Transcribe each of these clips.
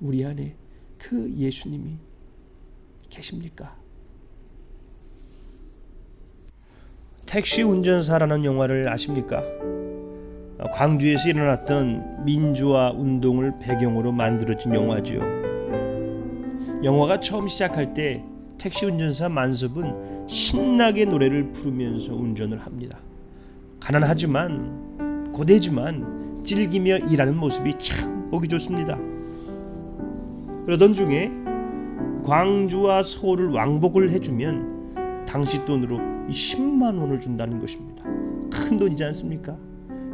우리 안에 그 예수님이 계십니까? 택시 운전사라는 영화를 아십니까? 광주에서 일어났던 민주화 운동을 배경으로 만들어진 영화지요. 영화가 처음 시작할 때 택시 운전사 만섭은 신나게 노래를 부르면서 운전을 합니다. 가난하지만 고되지만 즐기며 일하는 모습이 참 보기 좋습니다. 그러던 중에 광주와 서울을 왕복을 해주면 당시 돈으로 10만 원을 준다는 것입니다. 큰 돈이지 않습니까?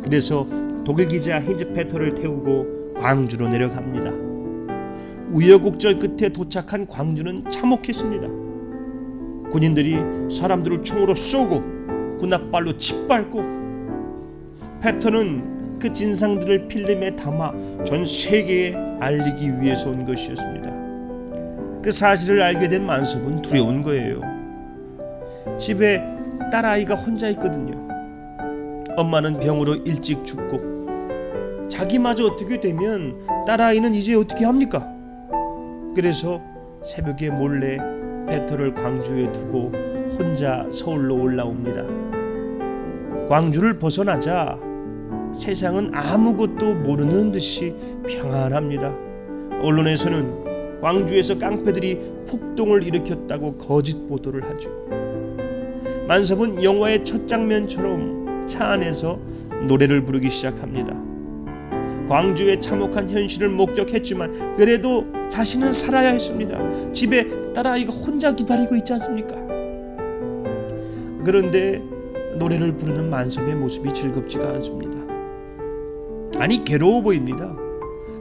그래서 독일 기자 힌즈 페터를 태우고 광주로 내려갑니다. 우여곡절 끝에 도착한 광주는 참혹했습니다. 군인들이 사람들을 총으로 쏘고 군악발로 짓밟고 페터는 그 진상들을 필름에 담아 전 세계에 알리기 위해서 온 것이었습니다. 그 사실을 알게 된 만섭은 두려운 거예요. 집에 딸아이가 혼자 있거든요. 엄마는 병으로 일찍 죽고 자기마저 어떻게 되면 딸아이는 이제 어떻게 합니까? 그래서 새벽에 몰래 페터를 광주에 두고 혼자 서울로 올라옵니다. 광주를 벗어나자 세상은 아무것도 모르는 듯이 평안합니다. 언론에서는 광주에서 깡패들이 폭동을 일으켰다고 거짓 보도를 하죠. 만섭은 영화의 첫 장면처럼 차 안에서 노래를 부르기 시작합니다. 광주의 참혹한 현실을 목격했지만 그래도 자신은 살아야 했습니다. 집에 딸아이가 혼자 기다리고 있지 않습니까? 그런데 노래를 부르는 만섭의 모습이 즐겁지가 않습니다. 아니 괴로워 보입니다.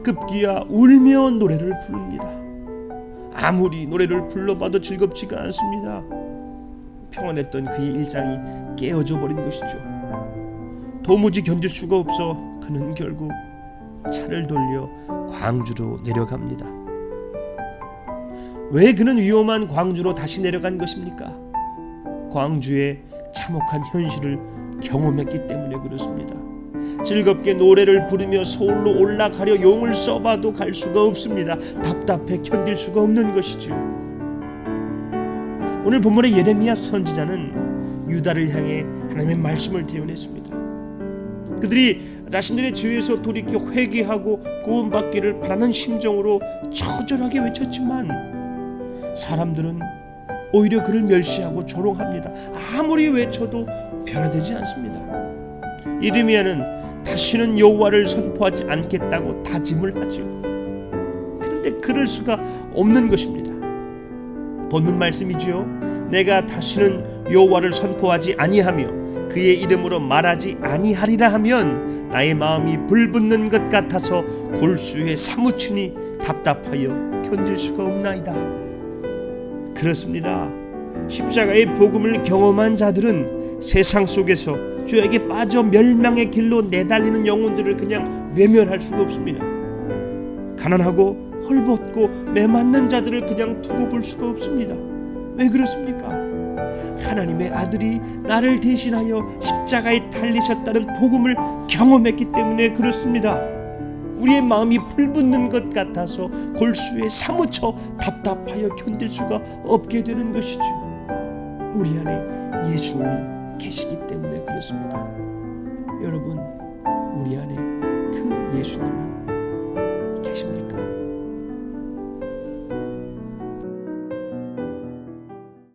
급기야 울며 노래를 부릅니다. 아무리 노래를 불러봐도 즐겁지가 않습니다. 평안했던 그의 일상이 깨어져 버린 것이죠. 도무지 견딜 수가 없어 그는 결국 차를 돌려 광주로 내려갑니다. 왜 그는 위험한 광주로 다시 내려간 것입니까? 광주의 참혹한 현실을 경험했기 때문에 그렇습니다. 즐겁게 노래를 부르며 서울로 올라가려 용을 써봐도 갈 수가 없습니다. 답답해 견딜 수가 없는 것이죠. 오늘 본문의 예레미야 선지자는 유다를 향해 하나님의 말씀을 대언했습니다. 그들이 자신들의 죄에서 돌이켜 회개하고 구원받기를 바라는 심정으로 처절하게 외쳤지만 사람들은 오히려 그를 멸시하고 조롱합니다. 아무리 외쳐도 변화되지 않습니다. 이르미야는 다시는 여호와를 선포하지 않겠다고 다짐을 하죠. 그런데 그럴 수가 없는 것입니다. 본문 말씀이지요. 내가 다시는 여호와를 선포하지 아니하며 그의 이름으로 말하지 아니하리라 하면 나의 마음이 불붙는 것 같아서 골수에 사무치니 답답하여 견딜 수가 없나이다. 그렇습니다. 십자가의 복음을 경험한 자들은 세상 속에서 죄에게 빠져 멸망의 길로 내달리는 영혼들을 그냥 외면할 수가 없습니다. 가난하고 헐벗고 매맞는 자들을 그냥 두고 볼 수가 없습니다. 왜 그렇습니까? 하나님의 아들이 나를 대신하여 십자가에 달리셨다는 복음을 경험했기 때문에 그렇습니다. 우리의 마음이 불붙는 것 같아서 골수에 사무쳐 답답하여 견딜 수가 없게 되는 것이죠. 우리 안에 예수님이 계시기 때문에 그렇습니다. 여러분, 우리 안에 그 예수님이